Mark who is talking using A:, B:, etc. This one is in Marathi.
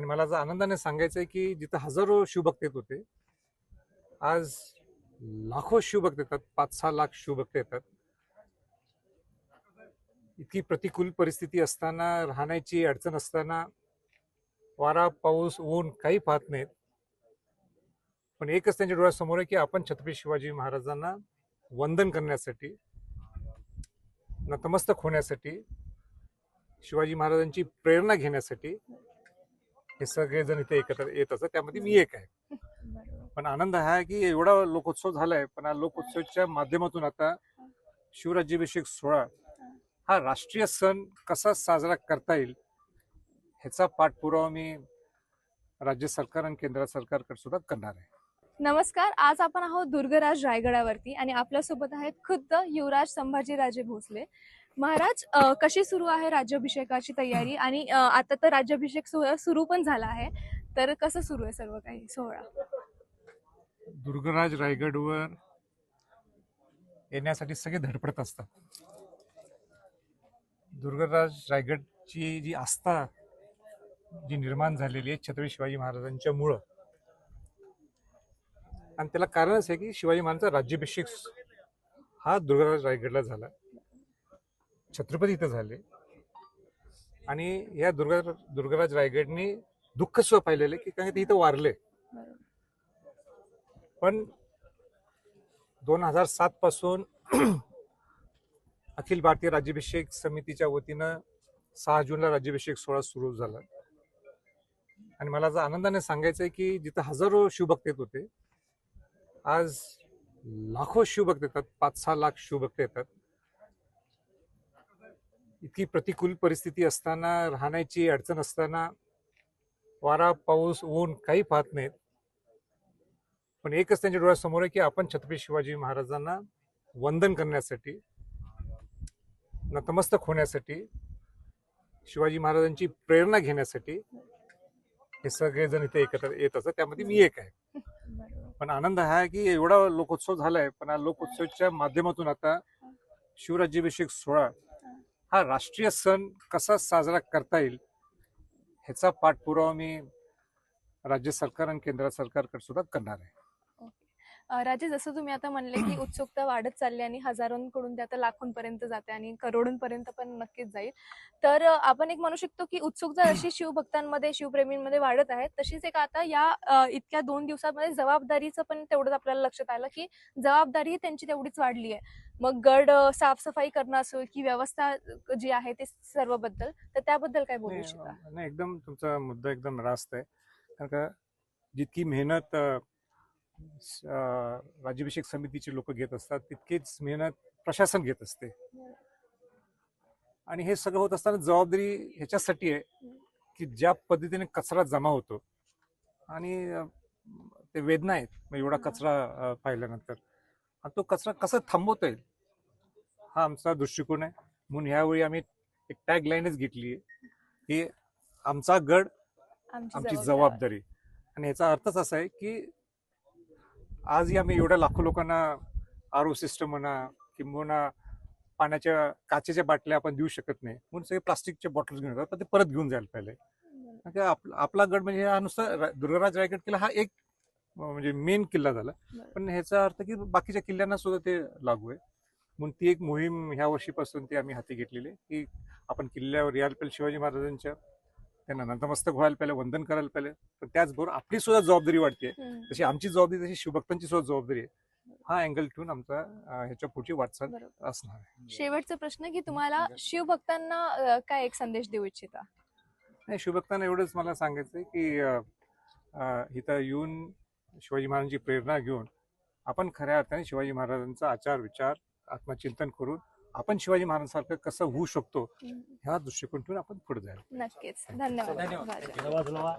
A: आणि मला आज आनंदाने सांगायचं आहे की जिथं हजारो शिवभक्त येत होते आज लाखो शिवभक्त येतात पाच सहा लाख शिवभक्त येतात. इतकी प्रतिकूल परिस्थिती असताना राहण्याची अडचण असताना वारा पाऊस ऊन काही पाहत नाहीत. पण एकच त्यांच्या डोळ्यासमोर आहे की आपण छत्रपती शिवाजी महाराजांना वंदन करण्यासाठी नतमस्तक होण्यासाठी शिवाजी महाराजांची प्रेरणा घेण्यासाठी हे सगळेजण इथे एकत्र येत असतात. त्यामध्ये मी एक आहे. पण आनंद हा आहे की एवढा लोकोत्सव झालाय पण हा लोकोत्सवच्या माध्यमातून आता शिवराज्याभिषेक सोहळा हा राष्ट्रीय सण कसा साजरा करता येईल ह्याचा पाठपुरावा मी राज्य सरकार आणि केंद्र सरकारकडे सुद्धा करणार आहे.
B: नमस्कार. आज आपण आहोत दुर्गराज रायगडावरती आणि आपल्यासोबत आहेत खुद्द युवराज संभाजीराजे भोसले. महाराज अ, कशी सुरू आहे राज्याभिषेकाची तयारी? आणि अ, आता तर राज्याभिषेक सोहळा सुरू पण झाला आहे तर कसं सुरू आहे सर्व काही? सोहळा.
A: दुर्गराज रायगडवर येण्यासाठी सगळे धडपडत असतात. दुर्गराज रायगडची जी आस्था जी निर्माण झालेली आहे छत्रपती शिवाजी महाराजांच्या मुळं आणि त्याला कारणच आहे की शिवाजी महाराजांचा राज्याभिषेक हा दुर्गराज रायगडला झाला. छत्रपती इथं झाले. आणि या दुर्गा दुर्गराज रायगडनी दुःख स्व पाहिलेले की कारण ते इथं वारले. पण दोन हजार सात पासून अखिल भारतीय राज्याभिषेक समितीच्या वतीनं सहा जूनला राज्याभिषेक सोहळा सुरू झाला. आणि मला आज आनंदाने सांगायचं आहे की जिथं हजारो शिवभक्त येत होते आज लाखो शिवभक्त येतात पाच सहा लाख शिवभक्त येतात. इतकी प्रतिकूल परिस्थिती असताना राहण्याची अडचण असताना वारा पाऊस ऊन काही पाहत नाहीत. पण एकच त्यांच्या डोळ्यासमोर आहे की आपण छत्रपती शिवाजी महाराजांना वंदन करण्यासाठी नतमस्तक होण्यासाठी शिवाजी महाराजांची प्रेरणा घेण्यासाठी हे सगळेजण इथे एकत्र येत असतात. त्यामध्ये मी एक आहे. पण आनंद हा आहे की एवढा लोकोत्सव झालाय पण हा लोकोत्सवच्या माध्यमातून आता शिवराज्याभिषेक सोहळा हा राष्ट्रीय सण कसा साजरा करता येईल ह्याचा पाठपुरावा मी राज्य सरकार आणि केंद्र सरकारकडे सुद्धा करणार आहे.
B: राजे जसं तुम्ही आता म्हणले की उत्सुकता वाढत चालली आणि हजारोंकडून ते आता लाखोंपर्यंत जाते आणि करोडोंपर्यंत पण नक्कीच जाईल. तर आपण एक म्हणू शकतो की उत्सुकता अशी शिवभक्तांमध्ये शिवप्रेमींमध्ये वाढत आहे तशीच एक आता या इतक्या दोन दिवसामध्ये जबाबदारीचं पण तेवढंच आपल्याला लक्षात आलं की जबाबदारी त्यांची तेवढीच वाढली आहे. मग गड साफसफाई करणं असो की व्यवस्था जी आहे ते सर्वबद्दल तर त्याबद्दल काय बोलू
A: नाही, एकदम तुमचा मुद्दा एकदम रास्त आहे. कारण का जितकी मेहनत राज्याभिषेक समितीचे लोक घेत असतात तितकीच मेहनत प्रशासन घेत असते. आणि हे सगळं होत असताना जबाबदारी ह्याच्यासाठी आहे की ज्या पद्धतीने कचरा जमा होतो आणि ते वेदना आहेत मग एवढा कचरा पाहिल्यानंतर. आणि तो कचरा कसा थांबवता येईल? हा आमचा दृष्टिकोन आहे. म्हणून ह्यावेळी आम्ही एक टॅग लाईनच घेतली आहे की आमचा गड आमची जबाबदारी. आणि याचा अर्थच असा आहे की आजही आम्ही एवढ्या लाखो लोकांना आर ओ सिस्टम म्हणा किंबहुना पाण्याच्या काचेच्या बाटल्या आपण देऊ शकत नाही. म्हणून सगळे प्लास्टिकच्या बॉटल्स घेऊन येतात ते परत घेऊन जायला पाहिजे आपला गड म्हणजे हा नुसता दुर्गाराज रायगड किल्ला हा एक म्हणजे मेन किल्ला झाला. पण ह्याचा अर्थ की बाकीच्या किल्ल्यांना सुद्धा ते लागू आहे. म्हणून ती एक मोहीम ह्या वर्षीपासून ती आम्ही हाती घेतलेली आहे की आपण किल्ल्यावर यायला पाहिजे शिवाजी महाराजांच्या त्यांना नतमस्तक व्हायला पाहिजे वंदन करायला पाहिजे पण त्याचबरोबर आपली सुद्धा जबाबदारी
B: हम्म.
A: तशी आमची जबाबदारी तशी शिवभक्तांची सुद्धा जबाबदारी आहे. हा अँगल ठेवून आमचा ह्याच्या पुढची वाटचाल असणार आहे.
B: शेवटचा प्रश्न की तुम्हाला शिवभक्तांना काय एक संदेश देऊ इच्छिता?
A: नाही शिवभक्तांना एवढंच मला सांगायचं आहे की इथं येऊन शिवाजी महाराजांची प्रेरणा घेऊन आपण खऱ्या अर्थाने शिवाजी महाराजांचा आचार विचार आत्मचिंतन करून आपण शिवाजी महाराजांसारखं कसं होऊ शकतो ह्या दृष्टिकोन ठेवून आपण पुढे जायला
B: नक्कीच. धन्यवाद.
C: धन्यवाद.
B: राजा.
C: धन्यवाद.